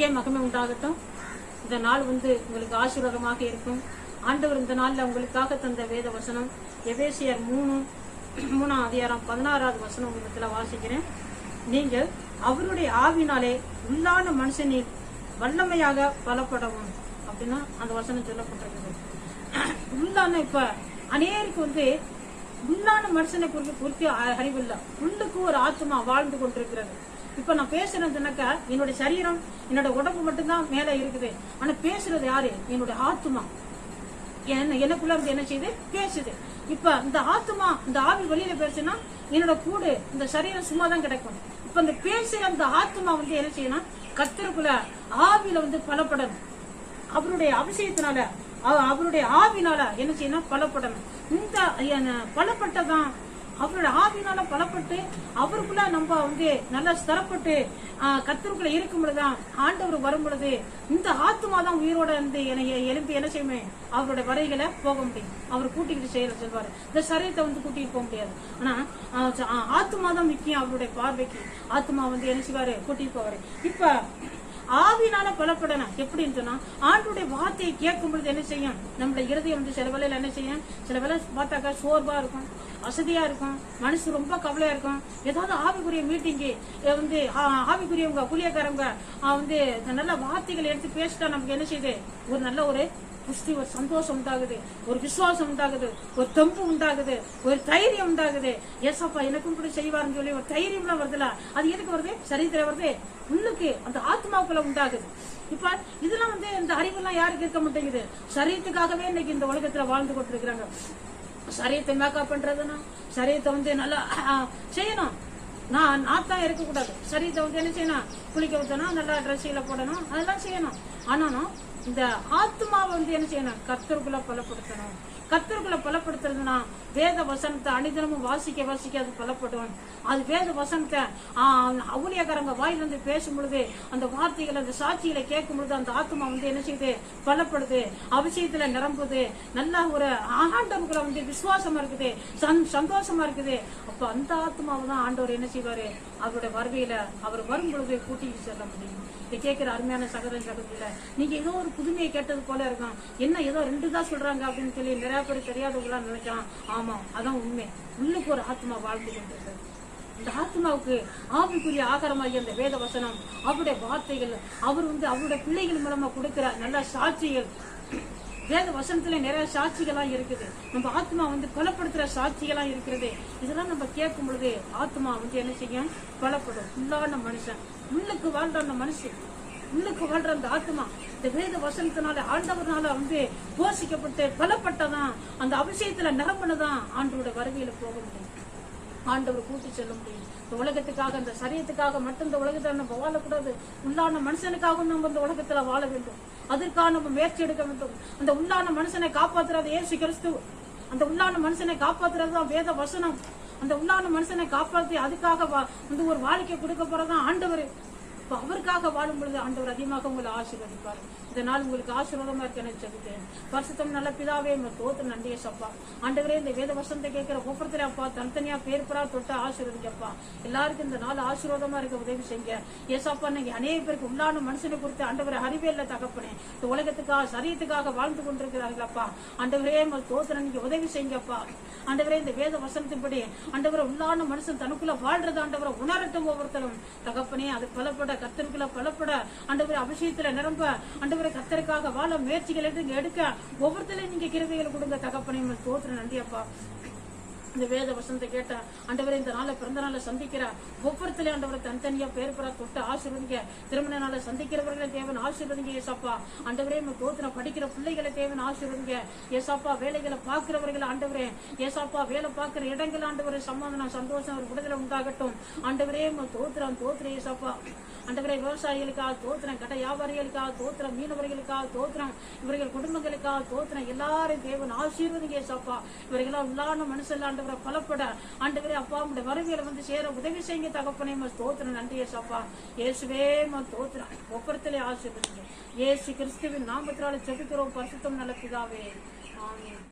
தேவனுக்கே மகிமை உண்டாகட்டும். இந்த நாள் வந்து உங்களுக்கு ஆசீர்வாதமாக இருக்கும். ஆண்டவர் இந்த நாள்ல உங்களுக்காக தந்த வேத வசனம் எபேசியர் மூணு மூணாம் அதிகாரம் பதினாறாவது வசனம் உங்களுக்கு வாசிக்கிறேன். நீங்கள் அவருடைய ஆவினாலே உள்ளான மனுஷனில் வல்லமையாக பலப்படவும். அப்படின்னா அந்த வசனம் சொல்லப்பட்டிருக்குது. உள்ளான இப்ப அநேருக்கு வந்து உள்ளான மனுஷனை குறித்து குறித்து அ- அறிவில்லை. உள்ளுக்கு ஒரு ஆத்மா வாழ்ந்து கொண்டிருக்கிறது. இப்ப நான் பேசுறதுனாக்கா என்னுடைய சரீரம் என்னோட உடம்பு மட்டும்தான் மேல இருக்குது. ஆனா பேசுறது யாரு? என்னோட ஆத்மா என்ன எனக்குள்ள இருந்து என்ன செய்யுது? பேசுது. இப்ப இந்த ஆத்மா இந்த ஆவி வெளியில பேசுனா என்னோட கூடு இந்த சரீரம் சும்மா தான் கிடைக்கும். இப்ப இந்த பேசுற அந்த ஆத்மா வந்து என்ன செய்யணும் கத்தருக்குள்ள ஆவியில வந்து பலப்படணும். அவருடைய அபிஷேகத்தினால அவ- அவருடைய ஆவினால என்ன செய்யணும் பலப்படணும். இந்த பலப்பட்டதான் அவருடைய ஆவினால பலப்பட்டு அவருக்குள்ள நம்ம வந்து நல்லா ஸ்தரப்பட்டு ஆஹ், இருக்கும் பொழுதுதான் ஆண்டவர் வரும் பொழுது இந்த ஆத்மா தான் உயிரோட இருந்து என்னை எழுப்பி என்ன செய்யுமே? அவருடைய வரைகளை போக முடியும். அவர் கூட்டிக்கிட்டு செய்யற சொல்வாரு. இந்த சரீரத்தை வந்து கூட்டிட்டு போக முடியாது. ஆனா ஆஹ், ஆத்மா தான் முக்கியம் அவருடைய பார்வைக்கு. ஆத்மா வந்து என்ன செய்வாரு? கூட்டிட்டு போவாரு. இப்ப ஆவினால பலப்படணும் எப்படின்னு சொன்னா ஆண்டுடைய வார்த்தையை கேட்கும் பொழுது என்ன செய்யும்? நம்மளுடைய இருதயம் வந்து சில வேலையில என்ன செய்யும்? சில வேலை பார்த்தாக்கா சோர்வா இருக்கும் அசதியா இருக்கும் மனசு ரொம்ப கவலையா இருக்கும். ஏதாவது ஆவிக்குரிய மீட்டிங்கு வந்து ஆவிக்குரியவங்க கூலியக்காரவங்க வந்து நல்ல வார்த்தைகள் எடுத்து பேசிட்டா நமக்கு என்ன செய்யுது? ஒரு நல்ல ஒரு புஷ்டி ஒரு சந்தோஷம் உண்டாகுது ஒரு விசுவாசம் உண்டாகுது ஒரு தெம்பு உண்டாகுது ஒரு தைரியம் உண்டாகுது. ஏசப்பா எனக்கும் கூட செய்வாருன்னு சொல்லி ஒரு தைரியம்லாம் வருதுல. அது எதுக்கு வருது? சரீரத்துல வருது. உள்ளுக்கு அந்த ஆத்மாவுக்குள்ள உண்டாகுது. இப்ப இதெல்லாம் வந்து இந்த அறிவுலாம் யாருக்கு இருக்க மாட்டேங்குது? சரீரத்துக்காகவே இன்னைக்கு இந்த உலகத்துல வாழ்ந்து கொண்டிருக்கிறாங்க. சரீரத்தை மேக்கப் பண்றதுன்னா? சரீரத்தை வந்து நல்லா செய்யணும். நான் நாத்தான் இருக்கக்கூடாது. சரீரத்தை வந்து என்ன செய்யணும்? குளிக்க ஊத்தணும் நல்லா ட்ரெஸ்ஸில் போடணும் அதெல்லாம் செய்யணும். ஆனாலும் இந்த ஆத்மாவை வந்து என்ன செய்யணும்? கத்தருக்குள்ள பலப்படுத்தணும். கத்தர்களை பலப்படுத்துறதுனா வேத வசனத்தை அனிதனமும் வாசிக்க வாசிக்க அது பலப்படும். அது வேத வசனத்தை ஊழியக்காரங்க வாயிலிருந்து பேசும் பொழுது அந்த வார்த்தைகள் அந்த சாட்சிகளை கேட்கும் பொழுது அந்த ஆத்மா வந்து என்ன செய்யுது பலப்படுது. அவசியத்துல நிரம்புது. நல்ல ஒரு ஆண்டவர்களை வந்து விசுவாசமா இருக்குது. சந்- சந்தோஷமா இருக்குது. அப்ப அந்த ஆத்மாவை தான் ஆண்டவர் என்ன செய்வாரு? அவருடைய வருகையில அவர் வரும் பொழுது கூட்டிட்டு செல்ல முடியும். இதை கேட்கிற அருமையான சகோதரன் சகோதரியில நீங்க ஏதோ ஒரு புதுமையை கேட்டது போல இருக்கும் என்ன ஏதோ ரெண்டு தான் சொல்றாங்க அப்படின்னு சொல்லி நிறைய பேர் தெரியாதவங்களா நினைக்கலாம். ஆமா அதான் உண்மை. உள்ளுக்கு ஒரு ஆத்மா வாழ்ந்து கொண்டிருக்கு இந்த ஆத்மாவுக்கு ஆவிக்குரிய ஆகாரமாகிய அந்த வேத வசனம் அவருடைய வார்த்தைகள் அவர் வந்து அவருடைய பிள்ளைகள் மூலமா கொடுக்கிற நல்ல சாட்சிகள். வேத வசனத்துல நிறைய சாட்சிகள்லாம் இருக்குது. நம்ம ஆத்மா வந்து கொலப்படுத்துற சாட்சிகள்லாம் இருக்கிறது. இதெல்லாம் நம்ம கேட்கும் பொழுது ஆத்மா வந்து என்ன செய்யும்? கொலப்படும் உள்ளான மனுஷன். உள்ளுக்கு வாழ்ற அந்த மனுஷன். உள்ளுக்கு வாழ்ற அந்த ஆத்மா. இந்த வேத வசனத்தினால ஆண்டவர்னால வந்து போஷிக்கப்பட்டு பல பலப்பட்டதான் அந்த அபிஷேகத்துல நிரம்பினதான் ஆண்டோட வருகையில போக முடியும். ஆண்டவர் கூட்டி செல்ல முடியும். இந்த உலகத்துக்காக இந்த சரியத்துக்காக மட்டும் இந்த உலகத்துல நம்ம வாழக்கூடாது. உள்ளான மனுஷனுக்காகவும் நம்ம இந்த உலகத்துல வாழ வேண்டும். அதற்காக நம்ம முயற்சி எடுக்க வேண்டும். அந்த உள்ளான மனுஷனை காப்பாத்துறது ஏசு கிறிஸ்து. அந்த உள்ளான மனுஷனை காப்பாத்துறது தான் வேத வசனம். அந்த உள்ளான மனுஷனை காப்பாத்தி அதுக்காக வா- வந்து ஒரு வாழ்க்கை கொடுக்க போறதான் ஆண்டவர். இப்ப அவருக்காக வாழும் பொழுது ஆண்டவர் அதிகமாக உங்களை ஆசீர்வதிப்பார். இதனால் உங்களுக்கு ஆசீர்வாதமா இருக்க எனக்கு சொல்லிட்டேன் வருஷத்தம் நல்ல பிதாவே உங்க தோத்து நன்றிய சப்பா. ஆண்டவரே இந்த வேத வசனத்தை கேட்கிற ஒவ்வொருத்தரையும் அப்பா தனித்தனியா பேர் பெறா தொட்டு ஆசீர்வதிக்கப்பா எல்லாருக்கும் இந்த நாள் ஆசீர்வாதமா இருக்க உதவி செய்யுங்க. ஏசாப்பா நீங்க அநேக பேருக்கு உள்ளான மனுஷனை குறித்து ஆண்டவரை அறிவியல்ல தகப்பனே. இந்த உலகத்துக்காக சரியத்துக்காக வாழ்ந்து கொண்டிருக்கிறார்களப்பா. ஆண்டவரே உங்க தோத்திர நீங்க உதவி செய்யுங்கப்பா. ஆண்டவரே இந்த வேத வசனத்தின்படி ஆண்டவரை உள்ளான மனுஷன் தனக்குள்ள வாழ்றது ஆண்டவரை உணரட்டும் ஒவ்வொருத்தரும். தகப்பனே அது பலப்பட கத்தருக்குள்ள பலப்பட ஆண்டவரை அபிஷேகத்துல நிரம்ப ஆண்டவரை கத்தருக்காக வாழ முயற்சிகள் எடுத்து எடுக்க ஒவ்வொருத்தரையும் நீங்க கிருபைகளை கொடுங்க. தகப்பனையும் உங்கள் நன்றியப்பா. இந்த வேத வசனத்தை கேட்ட ஆண்டவரை இந்த நாளை பிறந்த நாளை சந்திக்கிற ஒவ்வொருத்தரையும் ஆண்டவரை தனித்தனியா பேர் பெற தொட்டு ஆசீர்வதிங்க. திருமண நாளை சந்திக்கிறவர்களை தேவன் ஆசீர்வதிங்க ஏசாப்பா. ஆண்டவரே நம்ம தோத்திர படிக்கிற பிள்ளைகளை தேவன் ஆசீர்வதிங்க. ஏசாப்பா வேலைகளை பார்க்கிறவர்களை ஆண்டவரே ஏசாப்பா வேலை பார்க்கிற இடங்கள் ஆண்டவரை சமாதானம் சந்தோஷம் ஒரு விடுதலை உண்டாகட்டும். ஆண்டவரே நம்ம தோத்திரம் தோத்திர ஏசாப்பா. ஆண்டவரே விவசாயிகளுக்காக தோத்திரம் கட்ட வியாபாரிகளுக்காக தோத்திரம் மீனவர்களுக்காக தோத்திரம் இவர்கள் குடும்பங்களுக்காக தோத்திரம் எல்லாரும் தேவன் ஆசீர்வதிங்க ஏசாப்பா. இவர்களாம் உள்ளான மனுஷன் ஆண்டவரை பலப்பட ஆண்டவரே அப்பா உடைய வருகையில வந்து சேர உதவி செய்யுங்க தகப்பனே. ம தோத்திரம் நன்றி ஏசப்பா இயேசுவே ம தோத்திரம் ஒப்பரத்திலே ஆசீர்வதிங்க. இயேசு கிறிஸ்துவின் நாமத்தினால செபிக்கிறோம் பரிசுத்தம் நல்ல பிதாவே. ஆமென்.